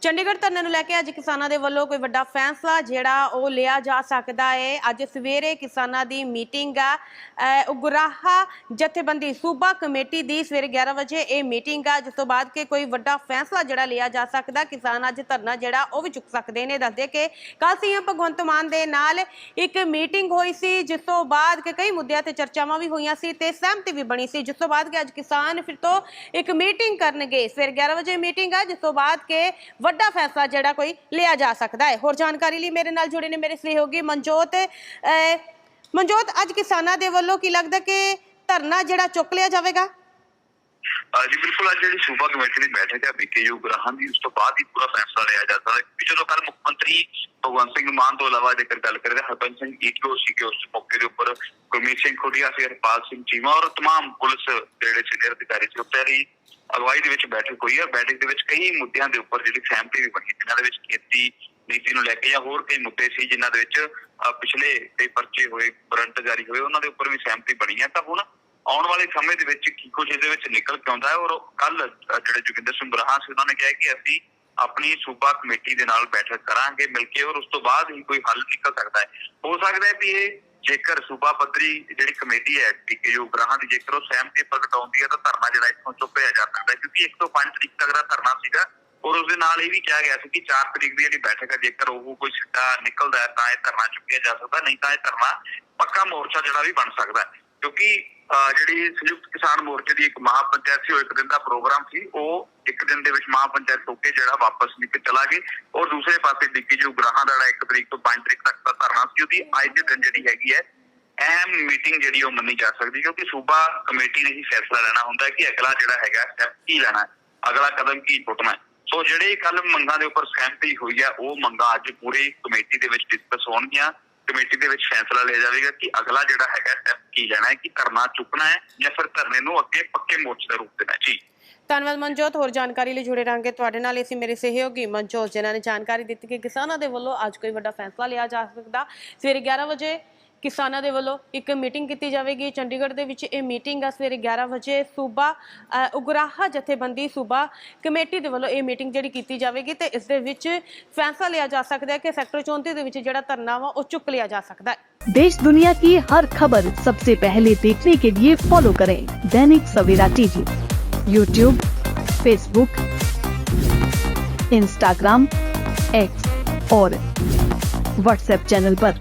ਚੰਡੀਗੜ੍ਹ ਧਰਨੇ ਨੂੰ ਲੈ ਕੇ ਅੱਜ ਕਿਸਾਨਾਂ ਦੇ ਵੱਲੋਂ ਕੋਈ ਵੱਡਾ ਫੈਸਲਾ ਜਿਹੜਾ ਉਹ ਲਿਆ ਜਾ ਸਕਦਾ ਹੈ ਅੱਜ ਸਵੇਰੇ ਕਿਸਾਨਾਂ ਦੀ ਮੀਟਿੰਗ ਆ। ਉਗਰਾਹਾ ਜਥੇਬੰਦੀ ਸੂਬਾ ਕਮੇਟੀ ਦੀ ਸਵੇਰੇ 11 ਵਜੇ ਇਹ ਮੀਟਿੰਗ ਆ, ਜਿਸ ਤੋਂ ਬਾਅਦ ਕਿ ਕੋਈ ਵੱਡਾ ਫੈਸਲਾ ਜਿਹੜਾ ਲਿਆ ਜਾ ਸਕਦਾ। ਕਿਸਾਨ ਅੱਜ ਧਰਨਾ ਜਿਹੜਾ ਉਹ ਵੀ ਚੁੱਕ ਸਕਦੇ ਨੇ। ਦੱਸਦੇ ਕਿ ਕੱਲ ਸੀਐਮ ਭਗਵੰਤ ਮਾਨ ਦੇ ਨਾਲ ਇੱਕ ਮੀਟਿੰਗ ਹੋਈ ਸੀ, ਜਿਸ ਤੋਂ ਬਾਅਦ ਕਿ ਕਈ ਮੁੱਦਿਆਂ ਤੇ ਚਰਚਾਵਾਂ ਵੀ ਹੋਈਆਂ ਸੀ ਤੇ ਸਹਿਮਤੀ ਵੀ ਬਣੀ ਸੀ, ਜਿਸ ਤੋਂ ਬਾਅਦ ਕਿ ਅੱਜ ਕਿਸਾਨ ਫਿਰ ਤੋਂ ਇੱਕ ਮੀਟਿੰਗ ਕਰਨਗੇ। ਸਵੇਰੇ 11 ਵਜੇ ਮੀਟਿੰਗ ਆ, ਜਿਸ ਤੋਂ ਬਾਅਦ ਕਿ ਵੱਡਾ ਫੈਸਲਾ ਜਿਹੜਾ ਕੋਈ ਲਿਆ ਜਾ ਸਕਦਾ ਹੈ। ਹੋਰ ਜਾਣਕਾਰੀ ਲਈ ਮੇਰੇ ਨਾਲ ਜੁੜੇ ਨੇ ਮੇਰੇ ਸਹਿਯੋਗੀ ਮਨਜੋਤ। ਮਨਜੋਤ, ਅੱਜ ਕਿਸਾਨਾਂ ਦੇ ਵੱਲੋਂ ਕੀ ਲੱਗਦਾ ਕਿ ਧਰਨਾ ਜਿਹੜਾ ਚੁੱਕ ਲਿਆ ਜਾਵੇਗਾ? ਜੀ ਬਿਲਕੁਲ, ਅੱਜ ਜਿਹੜੀ ਸੂਬਾ ਕਮੇਟੀ ਦੀ ਬੈਠਕ ਹੈ, ਬੀਕੇਯੂ ਗ੍ਰਾਹਾਂ ਦੀ, ਉਸ ਤੋਂ ਬਾਅਦ ਹੀ ਪੂਰਾ ਫੈਸਲਾ ਲਿਆ ਜਾਂਦਾ ਹੈ। ਕਿ ਕੱਲ ਮੁੱਖ ਮੰਤਰੀ ਭਗਵੰਤ ਸਿੰਘ ਮਾਨ ਤੋਂ ਇਲਾਵਾ ਜੇਕਰ ਗੱਲ ਕਰੀਏ ਹਰਪੰਚ ਸਿੰਘ ਈਟੋ ਸੀ ਕਿ ਉਸ ਮੌਕੇ ਦੇ ਉੱਪਰ ਗੁਰਮੀਤ ਸਿੰਘ ਖੁੱਡੀਆ ਸੀ ਹਰਪਾਲ ਸਿੰਘ ਚੀਮਾ ਔਰ तमाम ਪੁਲਿਸ ਜਿਹੜੇ ਸੀਨੀਅਰ ਅਧਿਕਾਰੀ ਸੀ ਉੱਤੇ ਦੀ ਅਗਵਾਈ ਦੇ ਵਿੱਚ ਬੈਠਕ ਹੋਈ ਹੈ ਬੈਠਕ ਦੇ ਵਿੱਚ ਕਈ ਮੁੱਦਿਆਂ ਦੇ ਉੱਪਰ ਜਿਹੜੀ ਸਹਿਮਤੀ ਵੀ ਬਣੀ ਜਿਨ੍ਹਾਂ ਦੇ ਵਿੱਚ ਖੇਤੀ ਨੀਤੀ ਨੂੰ ਲੈ ਕੇ ਜਾਂ ਹੋਰ ਕਈ ਮੁੱਦੇ ਸੀ ਜਿਨ੍ਹਾਂ ਦੇ ਵਿੱਚ ਅਹ, ਪਿਛਲੇ ਕਈ ਪਰਚੇ ਹੋਏ ਵਾਰੰਟ ਜਾਰੀ ਹੋਏ ਉਹਨਾਂ ਦੇ ਉੱਪਰ ਵੀ ਸਹਿਮਤੀ ਬਣੀ ਹੈ ਤਾਂ ਹੁਣ ਆਉਣ ਵਾਲੇ ਸਮੇਂ ਦੇ ਵਿੱਚ ਕੀ ਕੁਝ ਇਹਦੇ ਵਿੱਚ ਨਿਕਲ ਕੇ ਆਉਂਦਾ ਹੈ ਔਰ ਕੱਲ ਜਿਹੜੇ ਜੋਗਿੰਦਰ ਸਿੰਘ ਬਰਾਹਾਂ ਸੀ ਉਹਨਾਂ ਨੇ ਕਿਹਾ ਕਿ ਅਸੀਂ ਆਪਣੀ ਸੂਬਾ ਕਮੇਟੀ ਦੇ ਨਾਲ ਬੈਠਕ ਕਰਾਂਗੇ ਮਿਲ ਕੇ ਔਰ ਉਸ ਤੋਂ ਬਾਅਦ ਹੀ ਕੋਈ ਹੱਲ ਨਿਕਲ ਸਕਦਾ ਹੈ। ਹੋ ਸਕਦਾ ਹੈ ਵੀ ਇਹ ਜੇਕਰ ਸੂਬਾ ਪੱਧਰੀ ਜਿਹੜੀ ਕਮੇਟੀ ਹੈ ਪੀਕੇਯੂ ਗ੍ਰਾਹਾਂ ਦੀ ਜੇਕਰ ਉਹ ਸਹਿਮਤੀ ਪ੍ਰਗਟਾਉਂਦੀ ਹੈ ਤਾਂ ਧਰਨਾ ਜਿਹੜਾ ਇੱਥੋਂ ਚੁੱਕਿਆ ਜਾ ਸਕਦਾ ਕਿਉਂਕਿ 1 ਤੋਂ 5 ਤਰੀਕ ਤੱਕ ਦਾ ਧਰਨਾ ਸੀਗਾ ਔਰ ਉਸ ਦੇ ਨਾਲ ਇਹ ਵੀ ਕਿਹਾ ਗਿਆ ਸੀ ਕਿ 4 ਤਰੀਕ ਦੀ ਜਿਹੜੀ ਬੈਠਕ ਹੈ, ਜੇਕਰ ਉਹ ਕੋਈ ਸਿੱਟਾ ਨਿਕਲਦਾ ਹੈ ਤਾਂ ਇਹ ਧਰਨਾ ਚੁੱਕਿਆ ਜਾ ਸਕਦਾ, ਨਹੀਂ ਤਾਂ ਇਹ ਧਰਨਾ ਪੱਕਾ ਮੋਰਚਾ ਜਿਹੜਾ ਵੀ ਬਣ ਸਕਦਾ ਕਿਉਂਕਿ ਜਿਹੜੀ ਸੰਯੁਕਤ ਕਿਸਾਨ ਮੋਰਚੇ ਦੀ ਇੱਕ ਮਹਾਪੰਚਾਇਤ ਸੀ, ਉਹ ਇੱਕ ਦਿਨ ਦਾ ਪ੍ਰੋਗਰਾਮ ਸੀ। ਉਹ ਇੱਕ ਦਿਨ ਦੇ ਵਿੱਚ ਮਹਾਪੰਚਾਇਤ ਹੋ ਕੇ ਜਿਹੜਾ ਵਾਪਸ ਨਿਕਲ ਚਲਾ ਗਏ। ਔਰ ਦੂਸਰੇ ਪਾਸੇ ਡਿੱਗੀ ਜੋ ਗ੍ਰਾਹਾਂ ਦਾ ਜਿਹੜਾ 1 ਤਰੀਕ ਤੋਂ 5 ਤਰੀਕ ਤੱਕ ਦਾ ਧਰਨਾ ਸੀ, ਉਹਦੀ ਅੱਜ ਦੇ ਦਿਨ ਜਿਹੜੀ ਹੈਗੀ ਹੈ, ਅਹਿਮ ਮੀਟਿੰਗ ਜਿਹੜੀ ਉਹ ਮੰਨੀ ਜਾ ਸਕਦੀ ਕਿਉਂਕਿ ਸੂਬਾ ਕਮੇਟੀ ਨੇ ਹੀ ਫੈਸਲਾ ਲੈਣਾ ਹੁੰਦਾ ਕਿ ਅਗਲਾ ਜਿਹੜਾ ਹੈਗਾ ਸਟੈਪ ਕੀ ਲੈਣਾ ਹੈ, ਅਗਲਾ ਕਦਮ ਕੀ ਚੁੱਕਣਾ ਹੈ। ਸੋ ਜਿਹੜੇ ਕੱਲ ਮੰਗਾਂ ਦੇ ਉੱਪਰ ਸਹਿਮਤੀ ਹੋਈ ਹੈ, ਉਹ ਮੰਗਾਂ ਅੱਜ ਪੂਰੀ ਕਮੇਟੀ ਦੇ ਵਿੱਚ ਡਿਸਕਸ ਹੋਣਗੀਆਂ। ਕਮੇਟੀ ਦੇ ਵਿੱਚ ਫੈਸਲਾ ਲਿਆ ਜਾਵੇਗਾ ਕਿ ਅਗਲਾ ਜਿਹੜਾ ਹੈਗਾ ਸਟੈਪ ਕੀ ਲੈਣਾ ਹੈ, ਕਿ ਧਰਨਾ ਚੁੱਕਣਾ ਹੈ ਜਾਂ ਫਿਰ ਧਰਨੇ ਨੂੰ ਅੱਗੇ ਪੱਕੇ ਮੋਰਚੇ ਦਾ ਰੂਪ ਦੇਣਾ ਜੀ। ਧੰਨਵਾਦ ਮਨਜੋਤ, ਹੋਰ ਜਾਣਕਾਰੀ ਲਈ ਜੁੜੇ ਰਹਾਂਗੇ ਤੁਹਾਡੇ ਨਾਲ। ਅਸੀਂ ਮੇਰੇ ਸਹਿਯੋਗੀ ਮਨਜੋਤ ਜਿਨ੍ਹਾਂ ਨੇ ਜਾਣਕਾਰੀ ਦਿੱਤੀ ਕਿ ਕਿਸਾਨਾਂ ਦੇ ਵੱਲੋਂ ਅੱਜ ਕੋਈ ਵੱਡਾ ਫੈਸਲਾ ਲਿਆ ਜਾ ਸਕਦਾ। ਸਵੇਰੇ 11 ਵਜੇ ਕਿਸਾਨਾਂ ਦੇ ਵੱਲੋਂ ਇੱਕ ਮੀਟਿੰਗ ਕੀਤੀ ਜਾਵੇਗੀ ਚੰਡੀਗੜ੍ਹ ਦੇ ਵਿੱਚ ਇਹ ਮੀਟਿੰਗ ਆ ਸਵੇਰੇ 11 ਵਜੇ ਸੂਬਾ ਅ, ਉਗਰਾਹਾ ਜਥੇਬੰਦੀ ਸੂਬਾ ਕਮੇਟੀ ਦੇ ਵੱਲੋਂ ਇਹ ਮੀਟਿੰਗ ਜਿਹੜੀ ਕੀਤੀ ਜਾਵੇਗੀ ਤੇ ਇਸ ਦੇ ਵਿੱਚ ਫੈਸਲਾ ਲਿਆ ਜਾ ਸਕਦਾ ਹੈ ਕਿ ਸੈਕਟਰ 34 ਦੇ ਵਿੱਚ ਜਿਹੜਾ ਧਰਨਾ ਵਾ ਉਹ ਚੁੱਕ ਲਿਆ ਜਾ ਸਕਦਾ ਹੈ देश दुनिया की हर खबर सबसे पहले देखने के लिए फॉलो करें Dainik Savera TV YouTube Facebook Instagram X और व्हाट्सएप चैनल पर।